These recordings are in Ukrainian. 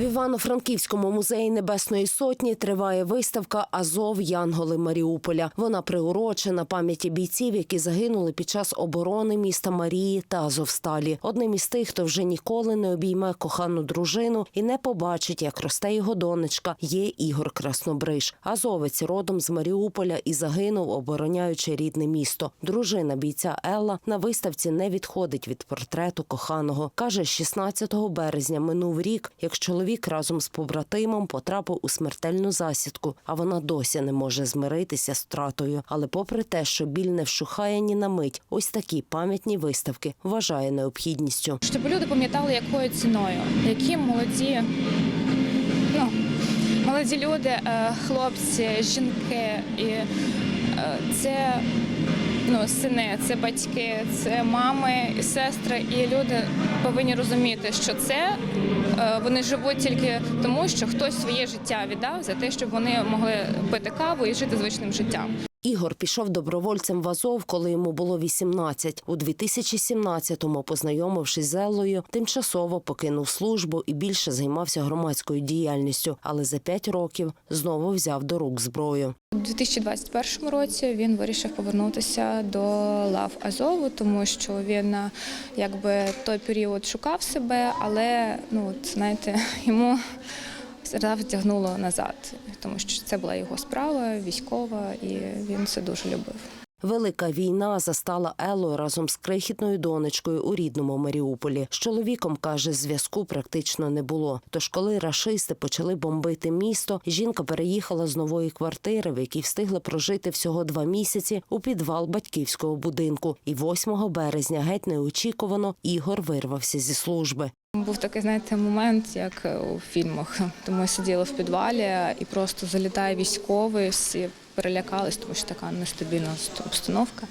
В Івано-Франківському музеї Небесної Сотні триває виставка Азов Янголи Маріуполя. Вона приурочена пам'яті бійців, які загинули під час оборони міста Марії та Азовсталі. Одним із тих, хто вже ніколи не обійме кохану дружину і не побачить, як росте його донечка, є Ігор Краснобриш. Азовець родом з Маріуполя і загинув, обороняючи рідне місто. Дружина бійця Елла на виставці не відходить від портрету коханого. каже, 16 березня минув рік, як чоловік разом з побратимом потрапив у смертельну засідку, а вона досі не може змиритися з втратою. Але, попри те, що біль не вщухає ні на мить, ось такі пам'ятні виставки вважає необхідністю. щоб люди пам'ятали, якою ціною, які молоді, ну, молоді люди, е, хлопці, жінки, і е, це ну, сини, це батьки, це мами сестри. І люди повинні розуміти, що це е, вони живуть тільки тому, що хтось своє життя віддав за те, щоб вони могли пити каву і жити звичним життям. Ігор пішов добровольцем в Азов, коли йому було 18. У 2017-му, познайомившись з Еллою, тимчасово покинув службу і більше займався громадською діяльністю, але за п'ять років знову взяв до рук зброю. У 2021 році він вирішив повернутися до лав Азову, тому що він е, якби той період шукав себе, але ну знаєте, йому зараз тягнуло назад, тому що це була його справа військова, і він це дуже любив. Велика війна застала Еллу разом з крихітною донечкою у рідному Маріуполі. З чоловіком каже, зв'язку практично не було. Тож, коли рашисти почали бомбити місто, жінка переїхала з нової квартири, в якій встигла прожити всього два місяці, у підвал батьківського будинку. І 8 березня геть неочікувано Ігор вирвався зі служби. Був такий, знаєте, момент, як у фільмах. Тому я сиділа в підвалі і просто залітає військовий, всі перелякались, тому що така нестабільна обстановка.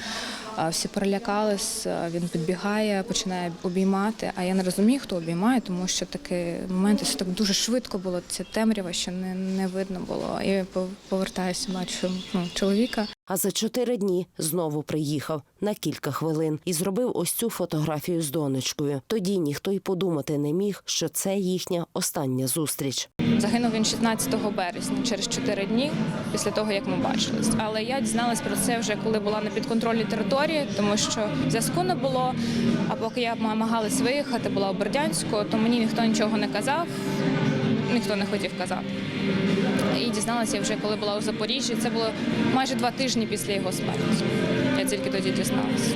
Всі перелякались, він підбігає, починає обіймати. А я не розумію, хто обіймає, тому що такий момент все так дуже швидко було. Ця темрява, що не, не видно було. І пов- повертаюся, бачу ну, чоловіка. А за чотири дні знову приїхав на кілька хвилин і зробив ось цю фотографію з донечкою. Тоді ніхто й подумати не міг, що це їхня остання зустріч. Загинув він 16 березня, через 4 дні після того, як ми бачились. Але я дізналась про це вже коли була на підконтрольній території, тому що зв'язку не було. А поки я намагалась виїхати, була у Бердянську, то мені ніхто нічого не казав, ніхто не хотів казати. І дізналася я вже, коли була у Запоріжжі. Це було майже два тижні після його смерті. Я тільки тоді дізналася.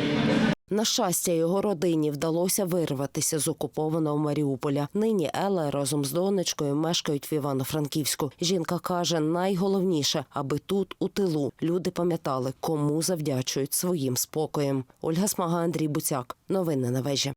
На щастя, його родині вдалося вирватися з окупованого Маріуполя. Нині Елла разом з донечкою мешкають в Івано-Франківську. Жінка каже, найголовніше, аби тут, у тилу, люди пам'ятали, кому завдячують своїм спокоєм. Ольга Смага, Андрій Буцяк. Новини на вежі.